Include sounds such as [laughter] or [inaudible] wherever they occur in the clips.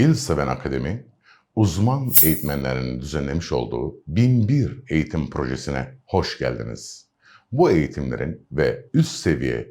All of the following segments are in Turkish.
İl Seven Akademi, uzman eğitmenlerin düzenlemiş olduğu 1001 eğitim projesine hoş geldiniz. Bu eğitimlerin ve üst seviye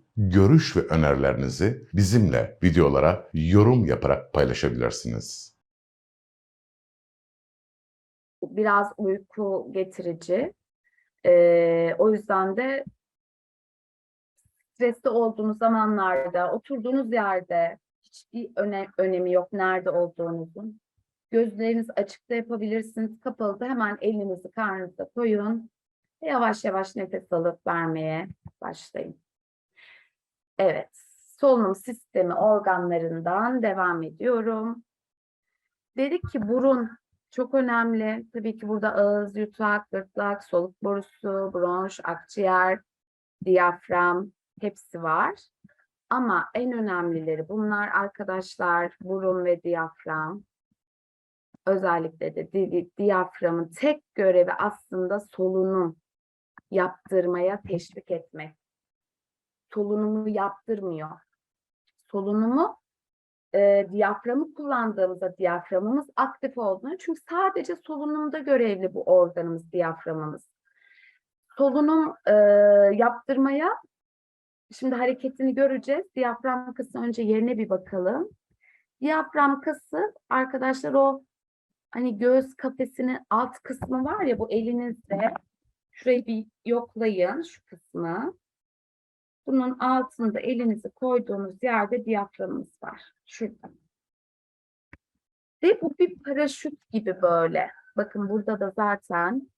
görüş ve önerilerinizi bizimle videolara yorum yaparak paylaşabilirsiniz. biraz uyku getirici. Ee, o yüzden de stresli olduğunuz zamanlarda, oturduğunuz yerde hiçbir öne, önemi yok nerede olduğunuzun. Gözleriniz açıkta yapabilirsiniz. Kapalı da hemen elinizi karnınıza koyun. Yavaş yavaş nefes alıp vermeye başlayın. Evet, solunum sistemi organlarından devam ediyorum. Dedik ki burun çok önemli. Tabii ki burada ağız, yutak, gırtlak, soluk borusu, bronş, akciğer, diyafram hepsi var. Ama en önemlileri bunlar arkadaşlar burun ve diyafram. Özellikle de di- di- diyaframın tek görevi aslında solunum yaptırmaya teşvik etmek. Solunumu yaptırmıyor. Solunumu e, diyaframı kullandığımızda diyaframımız aktif olduğunu çünkü sadece solunumda görevli bu organımız diyaframımız. Solunum e, yaptırmaya şimdi hareketini göreceğiz. Diyafram kası önce yerine bir bakalım. Diyafram kası arkadaşlar o hani göğüs kafesinin alt kısmı var ya bu elinizle şurayı bir yoklayın şu kısmı. Bunun altında elinizi koyduğunuz yerde diyaframımız var. Şurada. Ve bu bir paraşüt gibi böyle. Bakın burada da zaten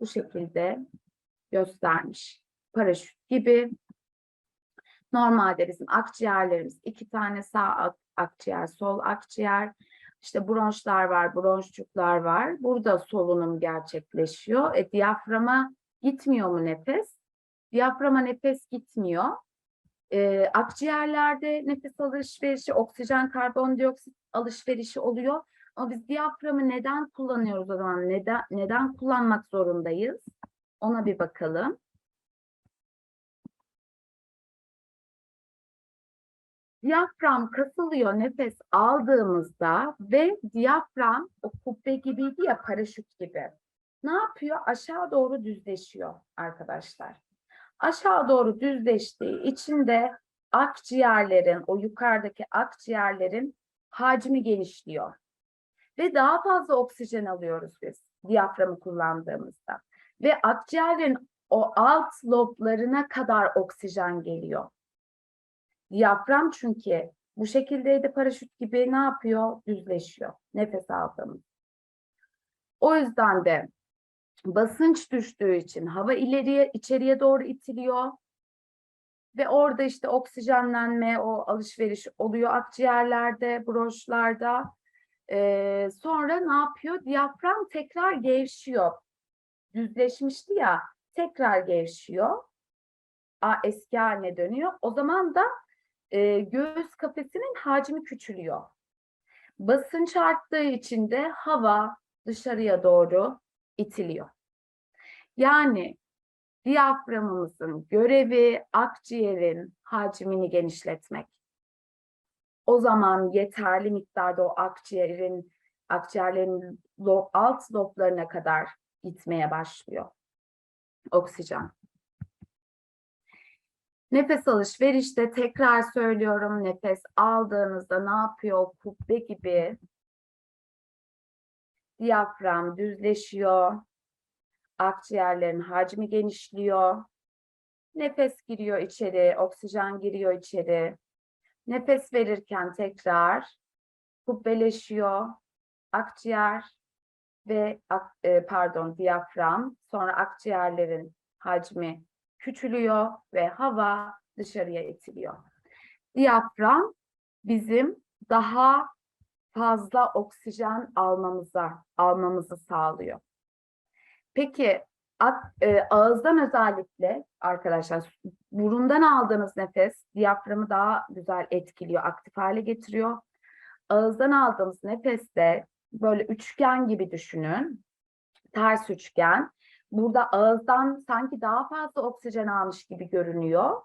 bu şekilde göstermiş. Paraşüt gibi. Normalde bizim akciğerlerimiz iki tane sağ ak- akciğer, sol akciğer. İşte bronşlar var, bronşçuklar var. Burada solunum gerçekleşiyor. E, diyaframa gitmiyor mu nefes? Diyaframa nefes gitmiyor. Ee, akciğerlerde nefes alışverişi, oksijen, karbondioksit alışverişi oluyor. Ama biz diyaframı neden kullanıyoruz o zaman? Neden, neden kullanmak zorundayız? Ona bir bakalım. Diyafram kasılıyor nefes aldığımızda ve diyafram o kubbe gibiydi ya paraşüt gibi. Ne yapıyor? Aşağı doğru düzleşiyor arkadaşlar aşağı doğru düzleştiği için de akciğerlerin, o yukarıdaki akciğerlerin hacmi genişliyor. Ve daha fazla oksijen alıyoruz biz diyaframı kullandığımızda. Ve akciğerin o alt loblarına kadar oksijen geliyor. Diyafram çünkü bu şekildeydi paraşüt gibi ne yapıyor? Düzleşiyor nefes aldığımız. O yüzden de basınç düştüğü için hava ileriye içeriye doğru itiliyor. Ve orada işte oksijenlenme o alışveriş oluyor akciğerlerde bronşlarda Ee, sonra ne yapıyor? Diyafram tekrar gevşiyor. Düzleşmişti ya tekrar gevşiyor. A, eski haline dönüyor. O zaman da e, göğüs kafesinin hacmi küçülüyor. Basınç arttığı için de hava dışarıya doğru itiliyor. Yani diyaframımızın görevi akciğerin hacmini genişletmek. O zaman yeterli miktarda o akciğerin akciğerlerin alt loblarına kadar gitmeye başlıyor oksijen. Nefes alışverişte tekrar söylüyorum nefes aldığınızda ne yapıyor? Kubbe gibi diyafram düzleşiyor. Akciğerlerin hacmi genişliyor. Nefes giriyor içeri, oksijen giriyor içeri. Nefes verirken tekrar kubbeleşiyor. Akciğer ve e, pardon diyafram sonra akciğerlerin hacmi küçülüyor ve hava dışarıya itiliyor. Diyafram bizim daha fazla oksijen almamıza almamızı sağlıyor. Peki e, ağızdan özellikle arkadaşlar burundan aldığınız nefes diyaframı daha güzel etkiliyor, aktif hale getiriyor. Ağızdan aldığımız nefeste böyle üçgen gibi düşünün. Ters üçgen. Burada ağızdan sanki daha fazla oksijen almış gibi görünüyor.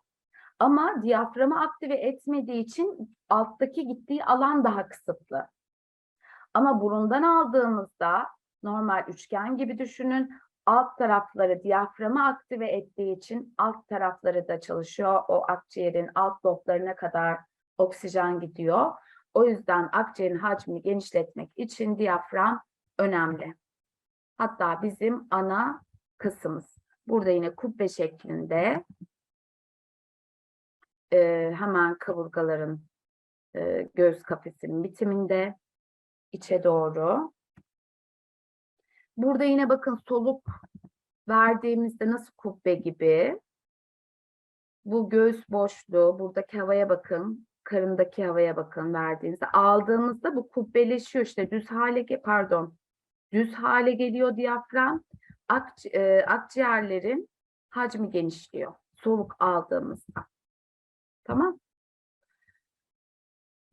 Ama diyaframı aktive etmediği için alttaki gittiği alan daha kısıtlı. Ama burundan aldığımızda normal üçgen gibi düşünün. Alt tarafları diyaframı aktive ettiği için alt tarafları da çalışıyor. O akciğerin alt loblarına kadar oksijen gidiyor. O yüzden akciğerin hacmini genişletmek için diyafram önemli. Hatta bizim ana kısmımız. Burada yine kubbe şeklinde e, hemen kaburgaların e, göğüs kafesinin bitiminde içe doğru. Burada yine bakın soluk verdiğimizde nasıl kubbe gibi. Bu göğüs boşluğu, buradaki havaya bakın, karındaki havaya bakın verdiğinizde. Aldığımızda bu kubbeleşiyor işte düz hale, pardon, düz hale geliyor diyafram. Akci- e, akciğerlerin hacmi genişliyor soluk aldığımızda. Tamam.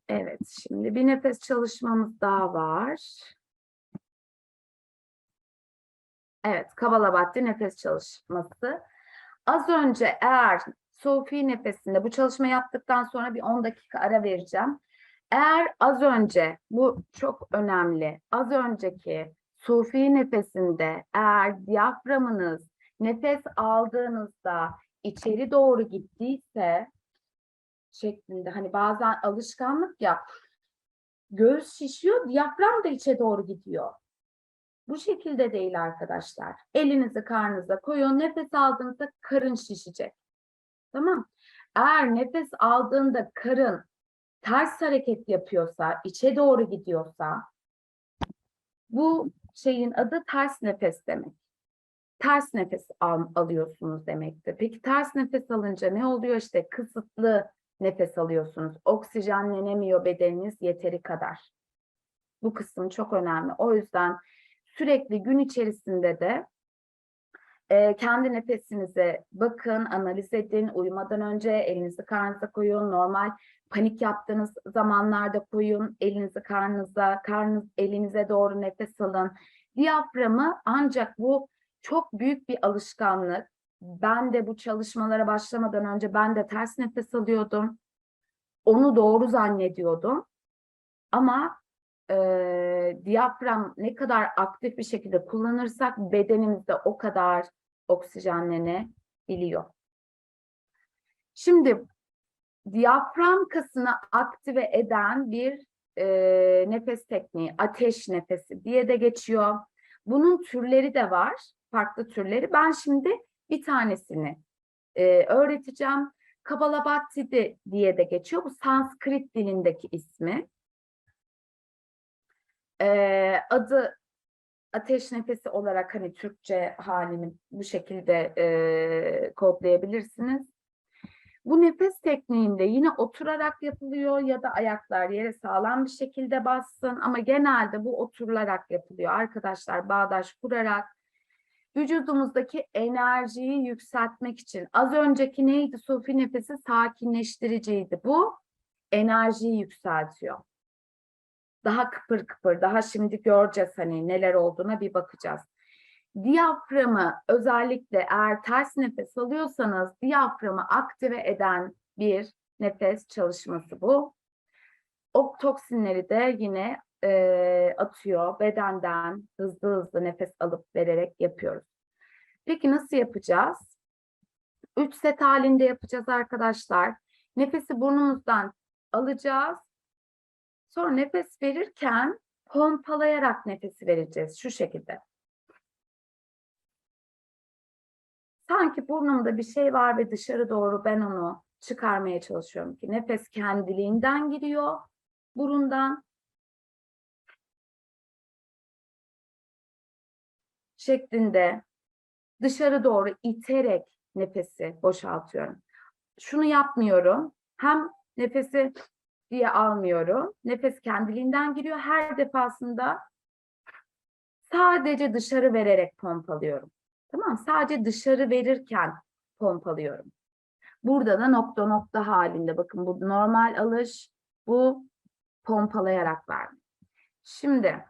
Evet, şimdi bir nefes çalışmamız daha var. Evet, Kabalabati nefes çalışması. Az önce eğer Sofi nefesinde bu çalışma yaptıktan sonra bir 10 dakika ara vereceğim. Eğer az önce, bu çok önemli, az önceki Sufi nefesinde eğer diyaframınız nefes aldığınızda içeri doğru gittiyse şeklinde hani bazen alışkanlık ya göğüs şişiyor, diyafram da içe doğru gidiyor. Bu şekilde değil arkadaşlar. Elinizi karnınıza koyun. Nefes aldığınızda karın şişecek. Tamam. Eğer nefes aldığında karın ters hareket yapıyorsa, içe doğru gidiyorsa bu şeyin adı ters nefes demek. Ters nefes al- alıyorsunuz demektir. Peki ters nefes alınca ne oluyor? İşte kısıtlı nefes alıyorsunuz. Oksijenlenemiyor bedeniniz yeteri kadar. Bu kısım çok önemli. O yüzden sürekli gün içerisinde de e, kendi nefesinize bakın, analiz edin. Uyumadan önce elinizi karnınıza koyun. Normal panik yaptığınız zamanlarda koyun. Elinizi karnınıza, karnınız elinize doğru nefes alın. Diyaframı ancak bu çok büyük bir alışkanlık. Ben de bu çalışmalara başlamadan önce ben de ters nefes alıyordum. Onu doğru zannediyordum. Ama eee diyafram ne kadar aktif bir şekilde kullanırsak bedenimizde o kadar oksijenlenebiliyor. Şimdi diyafram kasını aktive eden bir eee, nefes tekniği, ateş nefesi diye de geçiyor. Bunun türleri de var, farklı türleri. Ben şimdi bir tanesini eee, öğreteceğim. Kabalabhati diye de geçiyor. Bu Sanskrit dilindeki ismi. Eee, adı ateş nefesi olarak hani Türkçe halini bu şekilde eee, kodlayabilirsiniz. Bu nefes tekniğinde yine oturarak yapılıyor ya da ayaklar yere sağlam bir şekilde bassın ama genelde bu oturularak yapılıyor arkadaşlar bağdaş kurarak vücudumuzdaki enerjiyi yükseltmek için. Az önceki neydi? Sufi nefesi sakinleştiriciydi. Bu enerjiyi yükseltiyor. Daha kıpır kıpır daha şimdi göreceğiz hani neler olduğuna bir bakacağız. Diyaframı özellikle eğer ters nefes alıyorsanız diyaframı aktive eden bir nefes çalışması bu. O toksinleri de yine e, atıyor bedenden hızlı hızlı nefes alıp vererek yapıyoruz. Peki nasıl yapacağız? Üç set halinde yapacağız arkadaşlar. Nefesi burnumuzdan alacağız. Sonra nefes verirken pompalayarak nefesi vereceğiz şu şekilde. sanki burnumda bir şey var ve dışarı doğru ben onu çıkarmaya çalışıyorum ki nefes kendiliğinden giriyor burundan şeklinde dışarı doğru iterek nefesi boşaltıyorum. Şunu yapmıyorum. Hem nefesi diye almıyorum. Nefes kendiliğinden giriyor. Her defasında sadece dışarı vererek pompalıyorum. Tamam? Sadece dışarı verirken pompalıyorum. Burada da nokta nokta halinde. Bakın bu normal alış, bu pompalayarak verme. Şimdi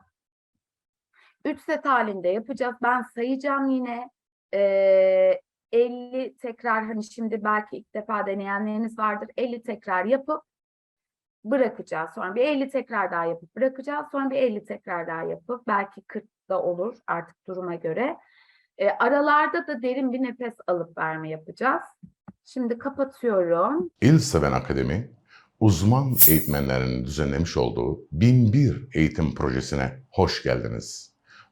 3 set halinde yapacağız. Ben sayacağım yine. Ee, 50 tekrar hani şimdi belki ilk defa deneyenleriniz vardır. 50 tekrar yapıp bırakacağız. Sonra bir 50 tekrar daha yapıp bırakacağız. Sonra bir 50 tekrar daha yapıp belki 40 da olur artık duruma göre. Ee, aralarda da derin bir nefes alıp verme yapacağız. Şimdi kapatıyorum. İl Seven Akademi, uzman eğitmenlerin düzenlemiş olduğu 1001 eğitim projesine hoş geldiniz.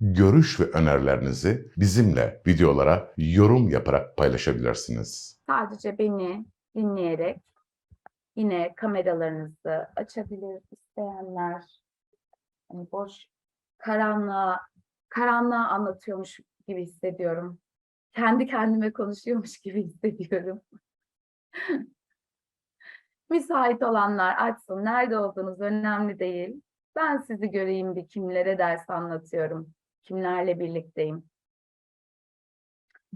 görüş ve önerilerinizi bizimle videolara yorum yaparak paylaşabilirsiniz. Sadece beni dinleyerek yine kameralarınızı açabilir isteyenler. Hani boş karanlığa, karanlığa anlatıyormuş gibi hissediyorum. Kendi kendime konuşuyormuş gibi [laughs] hissediyorum. Müsait olanlar açsın. Nerede olduğunuz önemli değil. Ben sizi göreyim bir kimlere ders anlatıyorum. Kimlerle birlikteyim.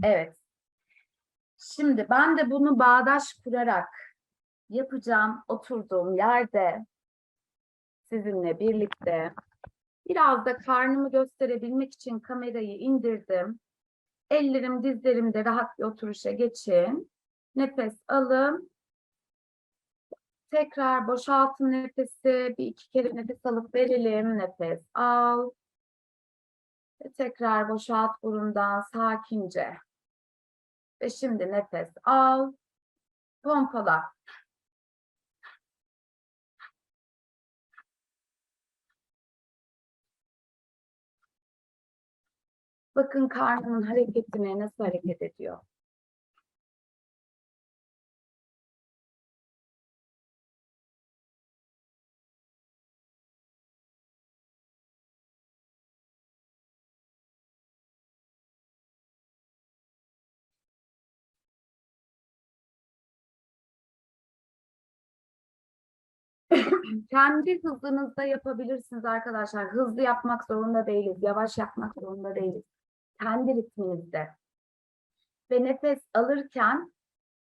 Evet. Şimdi ben de bunu bağdaş kurarak yapacağım oturduğum yerde sizinle birlikte biraz da karnımı gösterebilmek için kamerayı indirdim. Ellerim dizlerimde rahat bir oturuşa geçin. Nefes alın. Tekrar boşaltın nefesi. Bir iki kere nefes alıp verelim. Nefes al. Tekrar boşalt burundan sakince. Ve şimdi nefes al. Pompala. Bakın karnının hareketine nasıl hareket ediyor. [clears throat] Kendi hızınızda yapabilirsiniz arkadaşlar. Hızlı yapmak zorunda değiliz. Yavaş yapmak zorunda değiliz. Kendi ritminizde. Ve nefes alırken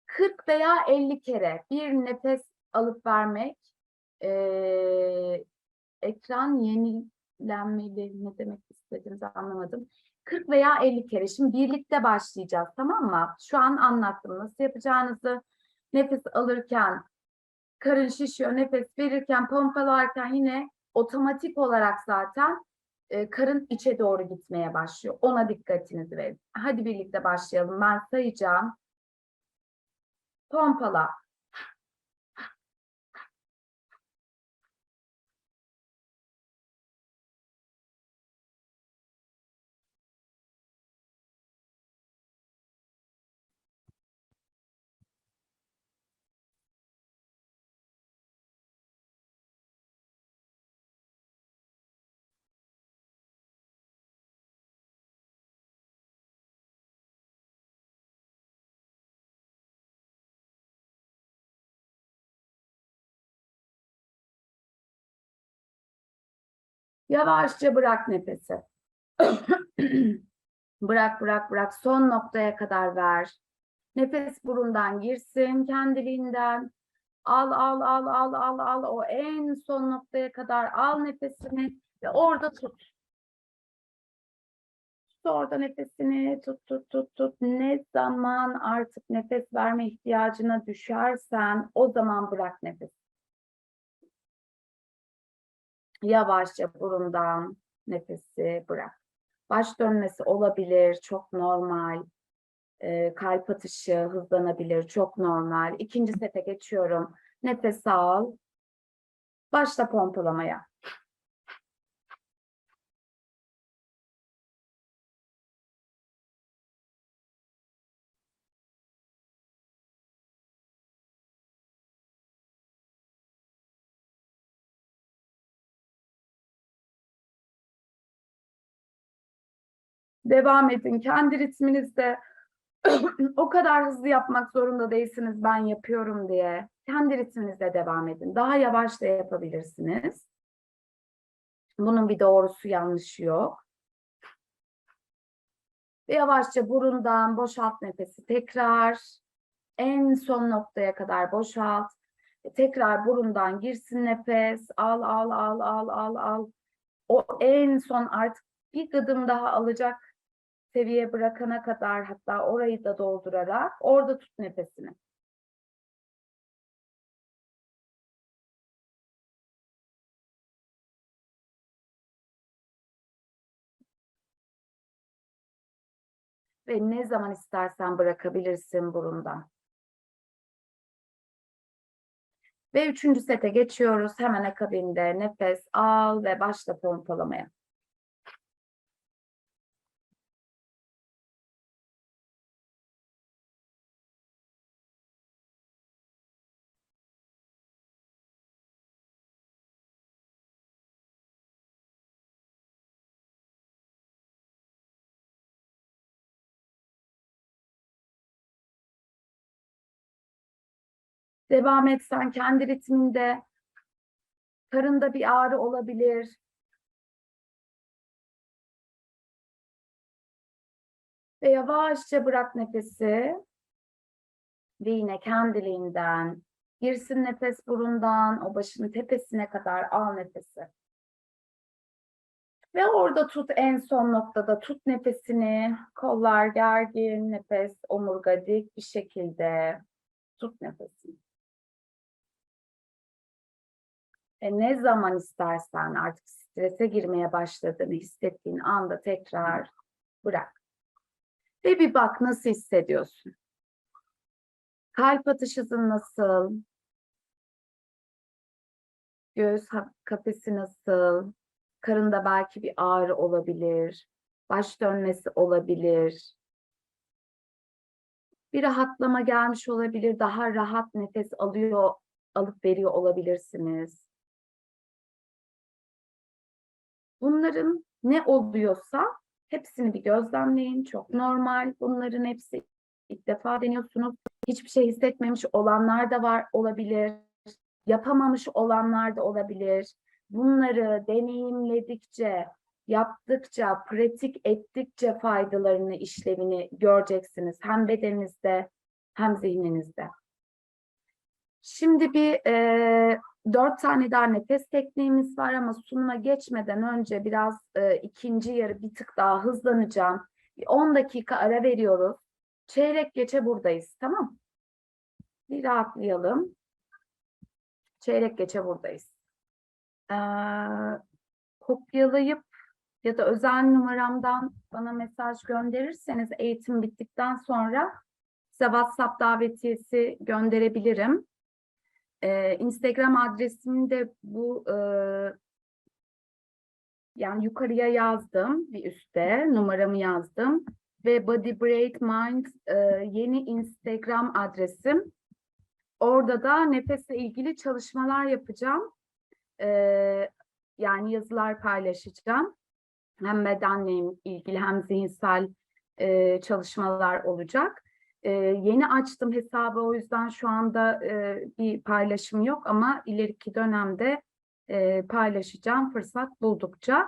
40 veya 50 kere bir nefes alıp vermek eee, ekran yenilenmeli ne demek istediğinizi anlamadım. 40 veya 50 kere. Şimdi birlikte başlayacağız tamam mı? Şu an anlattım nasıl yapacağınızı. Nefes alırken karın şişiyor, nefes verirken, pompalarken yine otomatik olarak zaten e, karın içe doğru gitmeye başlıyor. Ona dikkatinizi verin. Hadi birlikte başlayalım. Ben sayacağım. Pompala. Yavaşça bırak nefesi. [clears throat] bırak, bırak, bırak. Son noktaya kadar ver. Nefes burundan girsin kendiliğinden. Al, al, al, al, al, al. O en son noktaya kadar al nefesini ve orada tut. Tut orada nefesini tut, tut, tut, tut. Ne zaman artık nefes verme ihtiyacına düşersen o zaman bırak nefes. Yavaşça burundan nefesi bırak. Baş dönmesi olabilir, çok normal. Ee, kalp atışı hızlanabilir, çok normal. İkinci sete geçiyorum. Nefes al. Başla pompalamaya. Devam edin. Kendi ritminizde [clears throat] o kadar hızlı yapmak zorunda değilsiniz ben yapıyorum diye. Kendi ritminizde devam edin. Daha yavaş da yapabilirsiniz. Bunun bir doğrusu yanlışı yok. Ve yavaşça burundan boşalt nefesi tekrar. En son noktaya kadar boşalt. Tekrar burundan girsin nefes. Al al al al al al. O en son artık bir gıdım daha alacak seviye bırakana kadar hatta orayı da doldurarak orada tut nefesini. Ve ne zaman istersen bırakabilirsin burundan. Ve üçüncü sete geçiyoruz. Hemen akabinde nefes al ve başla pompalamaya. Devam etsen kendi ritminde karında bir ağrı olabilir. Ve yavaşça bırak nefesi. Ve yine kendiliğinden girsin nefes burundan o başın tepesine kadar al nefesi. Ve orada tut en son noktada tut nefesini. Kollar gergin, nefes omurga dik bir şekilde tut nefesini. E ne zaman istersen artık strese girmeye başladığını hissettiğin anda tekrar bırak. Ve bir bak nasıl hissediyorsun? Kalp atış hızın nasıl? Göğüs kafesi nasıl? Karında belki bir ağrı olabilir. Baş dönmesi olabilir. Bir rahatlama gelmiş olabilir. Daha rahat nefes alıyor, alıp veriyor olabilirsiniz. Bunların ne oluyorsa hepsini bir gözlemleyin. Çok normal. Bunların hepsi ilk defa deniyorsunuz. Hiçbir şey hissetmemiş olanlar da var olabilir. Yapamamış olanlar da olabilir. Bunları deneyimledikçe, yaptıkça, pratik ettikçe faydalarını, işlevini göreceksiniz. Hem bedeninizde hem zihninizde. Şimdi bir eee dört tane daha nefes tekniğimiz var ama sunuma geçmeden önce biraz e, ikinci yarı bir tık daha hızlanacağım. Bir 10 dakika ara veriyoruz. Çeyrek geçe buradayız, tamam? Bir rahatlayalım. Çeyrek geçe buradayız. Ee, kopyalayıp ya da özel numaramdan bana mesaj gönderirseniz eğitim bittikten sonra size WhatsApp davetiyesi gönderebilirim. Ee, Instagram adresimi de bu e, yani yukarıya yazdım bir üstte numaramı yazdım ve Body Break Mind e, yeni Instagram adresim. Orada da nefesle ilgili çalışmalar yapacağım. Ee, yani yazılar paylaşacağım. Hem bedenle ilgili hem zihinsel e, çalışmalar olacak. Ee, yeni açtım hesabı o yüzden şu anda e, bir paylaşım yok ama ileriki dönemde e, paylaşacağım fırsat buldukça.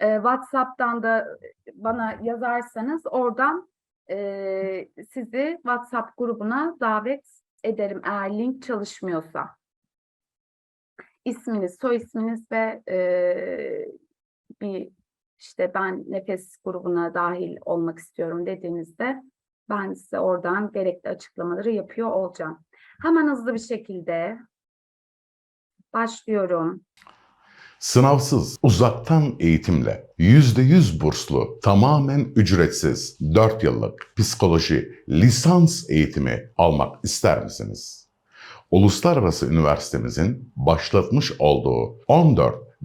E, WhatsApp'tan da bana yazarsanız oradan e, sizi WhatsApp grubuna davet ederim eğer link çalışmıyorsa. İsminiz, soy isminiz ve e, bir işte ben nefes grubuna dahil olmak istiyorum dediğinizde ben size oradan gerekli açıklamaları yapıyor olacağım. Hemen hızlı bir şekilde başlıyorum. Sınavsız, uzaktan eğitimle, %100 burslu, tamamen ücretsiz 4 yıllık psikoloji lisans eğitimi almak ister misiniz? uluslararası üniversitemizin başlatmış olduğu 14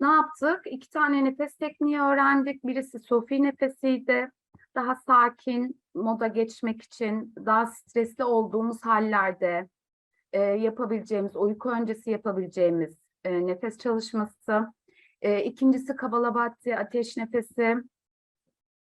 Ne yaptık? İki tane nefes tekniği öğrendik. Birisi Sofi nefesiydi. Daha sakin moda geçmek için, daha stresli olduğumuz hallerde e, yapabileceğimiz, uyku öncesi yapabileceğimiz e, nefes çalışması. E, ikincisi Kabalabhati ateş nefesi.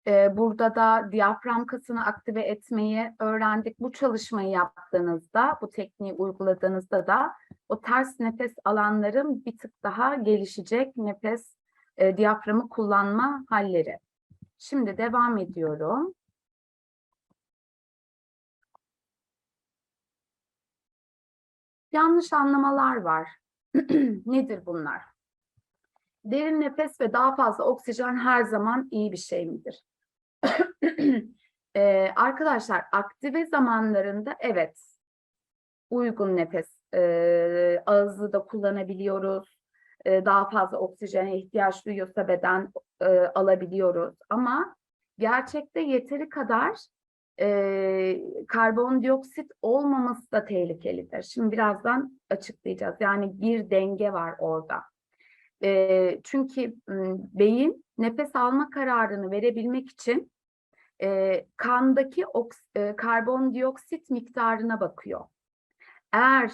E, burada da diyafram kasını aktive etmeyi öğrendik. Bu çalışmayı yaptığınızda, bu tekniği uyguladığınızda da o ters nefes alanların bir tık daha gelişecek nefes e, diyaframı kullanma halleri. Şimdi devam ediyorum. Yanlış anlamalar var. [clears throat] Nedir bunlar? Derin nefes ve daha fazla oksijen her zaman iyi bir şey midir? Ee, [clears throat] arkadaşlar aktive zamanlarında evet uygun nefes e, ağızı da kullanabiliyoruz. E, daha fazla oksijene ihtiyaç duyuyorsa beden e, alabiliyoruz. Ama gerçekte yeteri kadar e, karbondioksit olmaması da tehlikelidir. Şimdi birazdan açıklayacağız. Yani bir denge var orada. E, çünkü beyin nefes alma kararını verebilmek için e, kandaki e, karbondioksit miktarına bakıyor. Eğer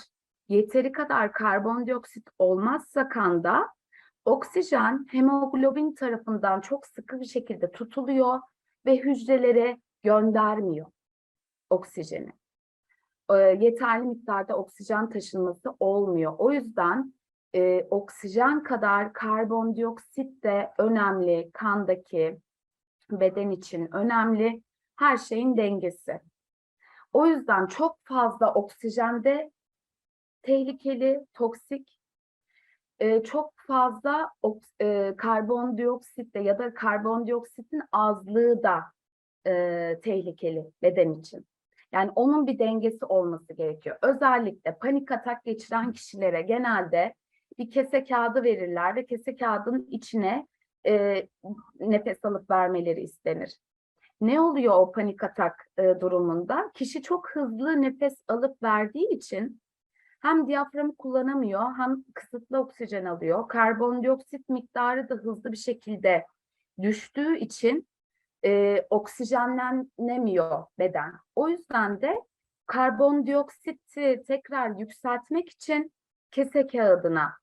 yeteri kadar karbondioksit olmazsa kanda oksijen hemoglobin tarafından çok sıkı bir şekilde tutuluyor ve hücrelere göndermiyor oksijeni. E, yeterli miktarda oksijen taşınması olmuyor. O yüzden e, oksijen kadar karbondioksit de önemli kandaki beden için önemli. Her şeyin dengesi. O yüzden çok fazla oksijen de tehlikeli, toksik. Ee, çok fazla e, karbondioksit de ya da karbondioksitin azlığı da e, tehlikeli beden için. Yani onun bir dengesi olması gerekiyor. Özellikle panik atak geçiren kişilere genelde bir kese kağıdı verirler ve kese kağıdının içine e, nefes alıp vermeleri istenir. Ne oluyor o panik atak e, durumunda? Kişi çok hızlı nefes alıp verdiği için hem diyaframı kullanamıyor hem kısıtlı oksijen alıyor. Karbondioksit miktarı da hızlı bir şekilde düştüğü için e, oksijenlenemiyor beden. O yüzden de karbondioksiti tekrar yükseltmek için kese kağıdına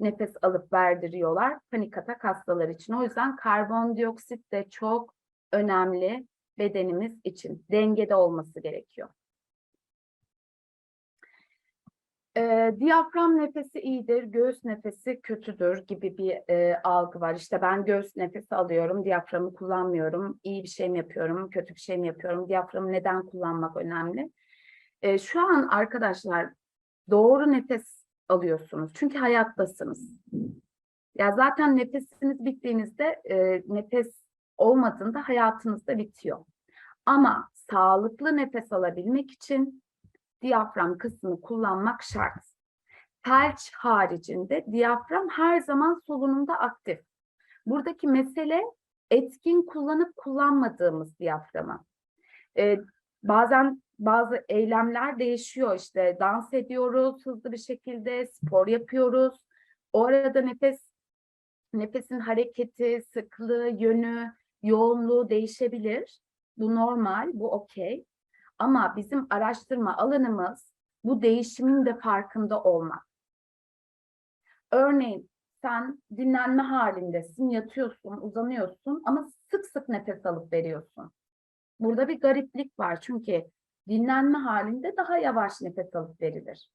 nefes alıp verdiriyorlar panik atak hastalar için. O yüzden karbondioksit de çok önemli bedenimiz için. Dengede olması gerekiyor. Ee, diyafram nefesi iyidir, göğüs nefesi kötüdür gibi bir e, algı var. İşte ben göğüs nefesi alıyorum, diyaframı kullanmıyorum. İyi bir şey mi yapıyorum, kötü bir şey mi yapıyorum? Diyaframı neden kullanmak önemli? Ee, şu an arkadaşlar doğru nefes alıyorsunuz. Çünkü hayattasınız. Ya zaten nefesiniz bittiğinizde e, nefes olmadığında hayatınız da bitiyor. Ama sağlıklı nefes alabilmek için diyafram kısmını kullanmak şart. Felç haricinde diyafram her zaman solunumda aktif. Buradaki mesele etkin kullanıp kullanmadığımız diyaframı. Ee, bazen bazı eylemler değişiyor işte dans ediyoruz hızlı bir şekilde spor yapıyoruz. O arada nefes nefesin hareketi, sıklığı, yönü, yoğunluğu değişebilir. Bu normal, bu okey. Ama bizim araştırma alanımız bu değişimin de farkında olmak. Örneğin sen dinlenme halindesin, yatıyorsun, uzanıyorsun ama sık sık nefes alıp veriyorsun. Burada bir gariplik var çünkü dinlenme halinde daha yavaş nefes alıp verilir.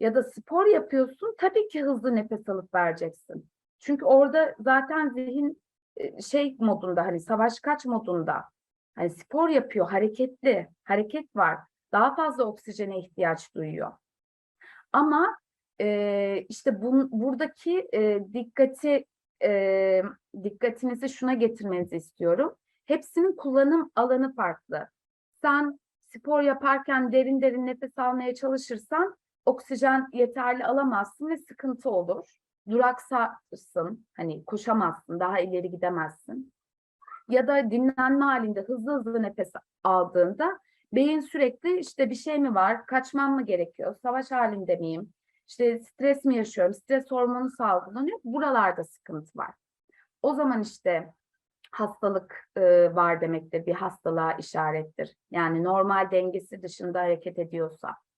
Ya da spor yapıyorsun, tabii ki hızlı nefes alıp vereceksin. Çünkü orada zaten zihin şey modunda hani savaş kaç modunda. Hani spor yapıyor, hareketli, hareket var. Daha fazla oksijene ihtiyaç duyuyor. Ama e, işte bun, buradaki e, dikkati e, dikkatinizi şuna getirmenizi istiyorum. Hepsinin kullanım alanı farklı. Sen spor yaparken derin derin nefes almaya çalışırsan oksijen yeterli alamazsın ve sıkıntı olur. Duraksarsın, hani koşamazsın, daha ileri gidemezsin. Ya da dinlenme halinde hızlı hızlı nefes aldığında beyin sürekli işte bir şey mi var, kaçmam mı gerekiyor, savaş halinde miyim, işte stres mi yaşıyorum, stres hormonu salgılanıyor, buralarda sıkıntı var. O zaman işte hastalık e, var demektir, bir hastalığa işarettir. Yani normal dengesi dışında hareket ediyorsa.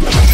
Bye.